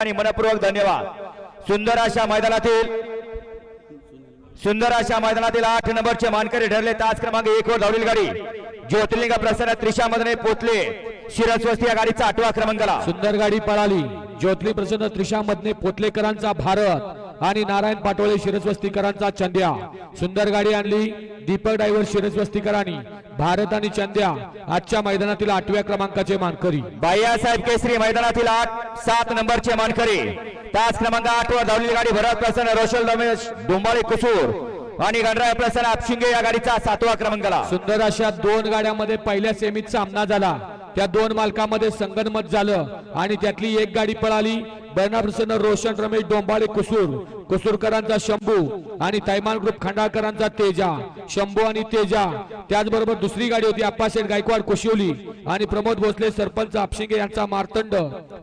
आणि मनपूर्वक धन्यवाद. सुंदर अशा मैदानातील सुंदर अशा मैदानातील आठ नंबरचे मानकरी ठरले. तास क्रमांक एक वर धावलेली गाडी. ज्योतिर्लिंग प्रसन्न त्रिशा मधने पोचले शिरस्वस्ती या गाडीचा आठवा क्रमांकाला सुंदर गाडी पळाली. ज्योतली प्रसन्न त्रिशा मधने पोतलेकरांचा भारत आणि नारायण पाटोळे शिरस्वस्तीकरांचा चंद्या सुंदर गाडी आणली. दीपक डायव्हर शिरस्वस्तीकरांनी भारत आणि चंद्या आजच्या मैदानातील आठव्या क्रमांकाचे मानकरी. बाह्यासाहेब केसरी मैदानातील आठ सात नंबरचे मानकरी. तास क्रमांक आठ वर धावलेली गाडी भरत प्रसन्न रोशल रमेश डोंबाळे कुसूर आणि गणराय प्रसन्न आपशिंगे या गाडीचा सातवा क्रमांकाला सुंदर अशा दोन गाड्यामध्ये पहिल्या सेमीत सामना झाला. त्या दोन मालकामध्ये संगनमत झालं आणि त्यातली एक गाडी पळाली. बर्णा प्रसन्न रोशन रमेश डोंबाळे कुसूर कुसूरकरांचा शंभू आणि तैमान ग्रुप खंडाळकरांचा तेजा शंभू आणि तेजा. त्याचबरोबर दुसरी गाडी होती अप्पाशेठ गायकवाड कोशिवली आणि प्रमोद भोसले सरपंच आपशिंगे यांचा मार्तंड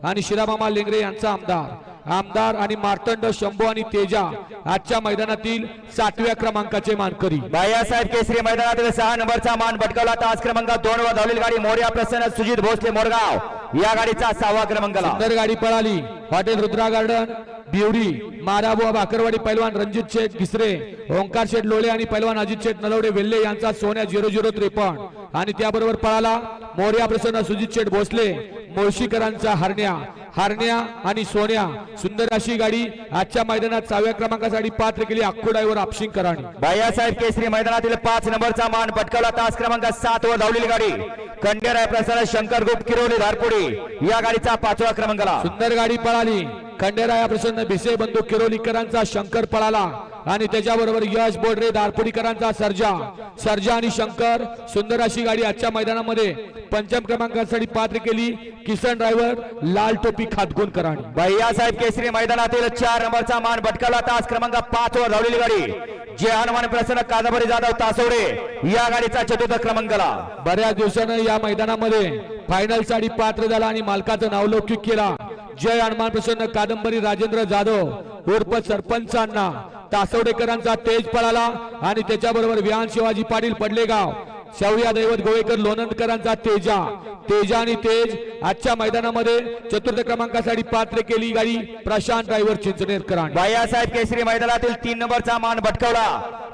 आणि शिरामामा लेंगरे यांचा आमदार. आमदार आणि मार्तंड शंभू आणि तेजा आजच्या मैदानातील सातव्या क्रमांकाचे मानकरी. बाह्यासाहेब केसरी मैदानातील सहा नंबरचा मान भटकवला तास क्रमांक दोन वर धावलेली गाडी मोर्या प्रसन्न सुजित भोसले मोरगाव. या गाडीचा सहावा क्रमांकाला सुंदर गाडी पळाली. हॉटेल रुद्रा गार्डन बिवडी माराबुवा भाकरवाडी पैलवान रणजित शेठ घिसरे ओंकार शेठ लोळे आणि पैलवान अजित शेठ नलवडे वेल्ले यांचा सोन्या झिरो झिरो त्रेपन्न. आणि त्याबरोबर पळाला मोर्या प्रसन्न सुजित शेठ भोसले. मुळशीकरांचा हरण्या हरण्या आणि सोन्या सुंदर अशी गाडी आजच्या मैदानात सहाव्या क्रमांकासाठी पात्र केली अक्कू ड्रायव्हर आपशिंगकरांनी बाह्यासाहेब केसरी मैदानातील पाच नंबरचा मान भटकवला तास क्रमांक सात वर धावलेली गाडी. कंडेराय प्रसन्न शंकर गुप्त किरोली धारपुडी. या गाडीचा पाचवा क्रमांकाला. सुंदर गाडी पळाली. खंडेराया प्रसन्न भिसे बंधू किरोलीकरांचा शंकर पळाला. आणि त्याच्याबरोबर यश बोडरे दारपुडीकरांचा सर्जा. सर्जा आणि शंकर सुंदर अशी गाडी आजच्या मैदानामध्ये पंचम क्रमांकासाठी पात्र केली. किसन ड्रायव्हर लाल टोपी खातगुणकरांनी बाह्यासाहेब केसरी मैदानातील चार नंबरचा मान भटकवला तास क्रमांक पाच वर धावलेली गाडी. जे हनुमान प्रसन्न कादंबरी जाधव तासवडे या गाडीचा चतुर्थ क्रमांकाला. बऱ्याच दिवसानं या मैदानामध्ये फायनलसाठी पात्र झाला आणि मालकाचं नावलौकिक केला. जय हनुमान प्रसन्न कादंबरी राजेंद्र जाधव उर्फ सरपंचांना. तासवडेकरांचा तेज पळाला आणि त्याच्याबरोबर विहान शिवाजी पाटील पडलेगाव शौर्या दैवत गोवेकर लोणंदकरांचा तेजा. तेजा आणि तेज आजच्या मैदानामध्ये चतुर्थ क्रमांकासाठी पात्र केली गाडी प्रशांत ड्रायव्हर चिंचनेरकरांनी बाह्यासाहेब केसरी मैदानातील तीन नंबरचा मान भटकवला.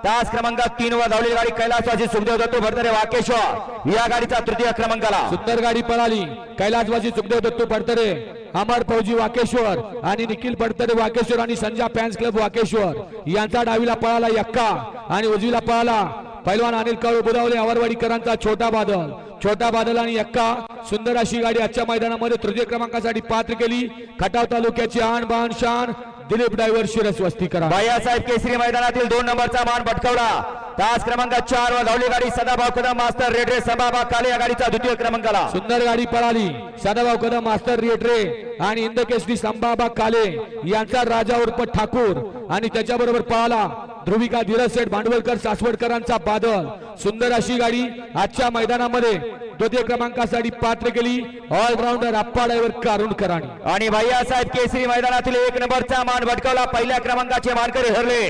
तास क्रमांक तीन वर धावलेली गाडी कैलासवासी सुखदेव दत्तू भरतरे वाकेश्वर. या गाडीचा तृतीय क्रमांकाला. सुंदर गाडी पळाली. कैलासवासी सुखदेव दत्तू पडतरे अमर फौजी वाकेश्वर आणि निखिल पडतरे वाकेश्वर आणि संजा फॅन्स क्लब वाकेश्वर. यांचा डावीला पळाला यक्का आणि उजवीला पळाला पैलवान अनिल काळू बुधावले आवरवाडीकरांचा छोटा बादल. छोटा बादल आणि यक्का सुंदर अशी गाडी आजच्या मैदानामध्ये तृतीय क्रमांकासाठी पात्र केली. खटाव तालुक्याची आण बाण शान दिलीप डायव्हर शिरस्वस्ती करा. बाह्यासाहेब केसरी मैदानातील दोन नंबरचा मान भटकवला तास क्रमांक चार वर धावली गाडी सदाभाऊ कदम मास्तर रेडरे संभाबा काले या गाडीचा द्वितीय क्रमांकाला. सुंदर गाडी पळाली. सदाभाऊ कदम मास्टर रेटरे आणि इंदकेसरी संभाबा काले यांचा राजा उर्फ ठाकूर. आणि त्याच्याबरोबर पळाला ध्रुविका धीरज शेठ भांडवलकर सासवडकरांचा बादल. सुंदर अशी गाडी आजच्या मैदानामध्ये द्वितीय क्रमांकासाठी पात्र केली. ऑलराऊंडर अप्पा ड्रायव्हर कारुणकरांनी आणि भैयासाहेब केसरी मैदानातील एक नंबरचा मान भटकवला. पहिल्या क्रमांकाचे मानकरी ठरले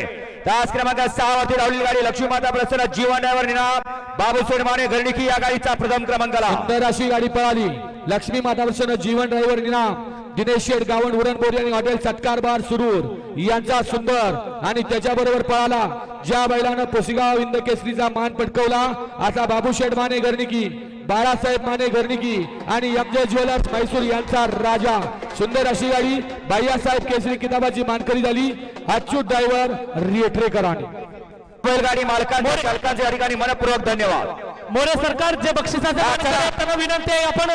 तास क्रमांक सहा वरती धावलेली गाडी लक्ष्मीमाता प्रसन्न जीवन ड्रायव्हर निनाम बाबू माने घरणिकी या गाडीचा प्रथम क्रमांकाला. सुंदर अशी गाडी पळाली. लक्ष्मी माता प्रसन्न जीवन ड्रायव्हर निनाम दिनेश शेठ गावण उरणपोरी आणि हॉटेल सत्कार बार सुरूर. यांचा सुंदर आणि त्याच्याबरोबर पळाला. ज्या बैलानं पोसिगाव इंद केसरीचा मान पटकवला असा बाबू शेठ माने घरणिकी. बाळासाहेब माने घरणिकी आणि एम जे ज्वेलर्स म्हैसूर यांचा राजा. सुंदर अशी गाडी बाळासाहेब केसरी किताबाची मानकरी झाली. अच्युत ड्रायव्हर रिएट्रेकरांनी बैलगाडी मालकांच्या चालकांचे या ठिकाणी मनपूर्वक धन्यवाद. मोरे सरकार जे बक्षिसाचे विनंती आहे आपण